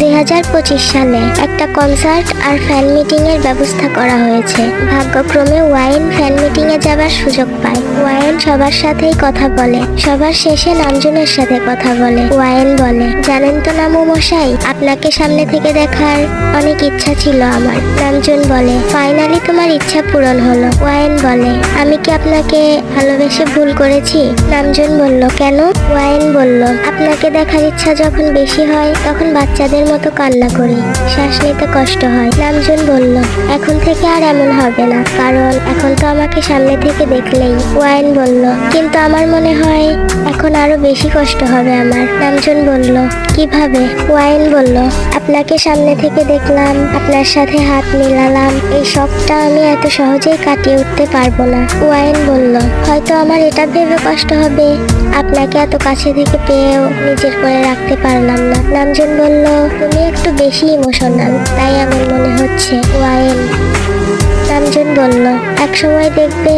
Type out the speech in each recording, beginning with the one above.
দুই হাজার পঁচিশ সালে একটা কনসার্ট আর ফ্যান মিটিং এর ব্যবস্থা করা হয়েছে। ভাগ্যক্রমে ওয়াইন ফ্যান মিটিং এ যাবার সুযোগ পায়। ওয়াইন সবার সাথেই কথা বলে। সবার শেষে নামজনের সাথে কথা বলে। ওয়াইন বলে, জানেন তো নামু মশাই, আপনাকে সামনে থেকে দেখার অনেক ইচ্ছা ছিল আমার। নামজন বলে, ফাইনালি তোমার ইচ্ছা পূরণ হলো। ওয়াইন বলে, আমি কি আপনাকে ভালোবেসে ভুল করেছি? নামজন বলল, কেন? ওয়াইন বলল, আপনাকে দেখার ইচ্ছা যখন বেশি হয়, তখন বাচ্চাদের মতো কান্না করি। শ্বাস নিতে কষ্ট হয়। নামজন বলল, এখন থেকে আর এমন হবে না। কারণ এখন তো আমাকে সামনে থেকে দেখলেই। ওয়াইন বলল, কিন্তু আমার মনে হয় এখন আরও বেশি কষ্ট হবে আমার। নামজন বলল, কীভাবে? ওয়াইন বলল, আপনাকে সামনে থেকে দেখলাম, আপনার সাথে হাত মিলালাম। এই শখটা আমি এত সহজেই কাটিয়ে উঠতে পারব না। ওয়াইন বলল, হয়তো আমার এটা ভেবে কষ্ট হবে। আপনাকে এত কাছে থেকে পেয়েও নিজের করে রাখতে পারলাম না। নামজন বলল তুমি একটু বেশি ইমোশনাল তাই আমার মনে হচ্ছে ওয়াইন। নামজন বলল এক সময় দেখবে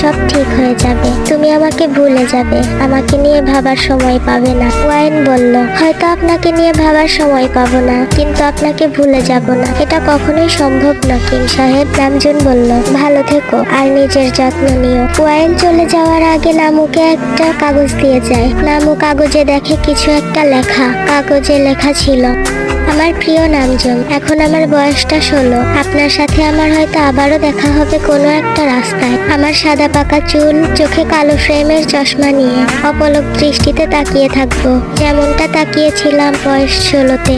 সব ঠিক হয়ে যাবে। তুমি আমাকে ভুলে যাবে। আমাকে নিয়ে ভাবার সময় পাবে না। ওয়াইন বলল, হয়তো আপনাকে নিয়ে ভাবার সময় পাবো না, কিন্তু আপনাকে ভুলে যাব না। এটা কখনোই সম্ভব না, কিম সাহেব নামজন বলল, ভালো থেকো আর নিজের যত্ন নিও। ওয়াইন চলে যাওয়ার আগে নামুকে একটা কাগজ দিয়ে যায়। নামু কাগজে দেখে কিছু একটা লেখা। কাগজে লেখা ছিল আমার প্রিয় নামজন এখন আমার বয়সটা ষোলো। আপনার সাথে আমার হয়তো আবারও দেখা হবে কোনো একটা রাস্তায়। আমার সাদা পাকা চুল, চোখে কালো ফ্রেমের চশমা নিয়ে অপলক দৃষ্টিতে তাকিয়ে থাকব। যেমনটা তাকিয়েছিলাম বয়স ষোলোতে।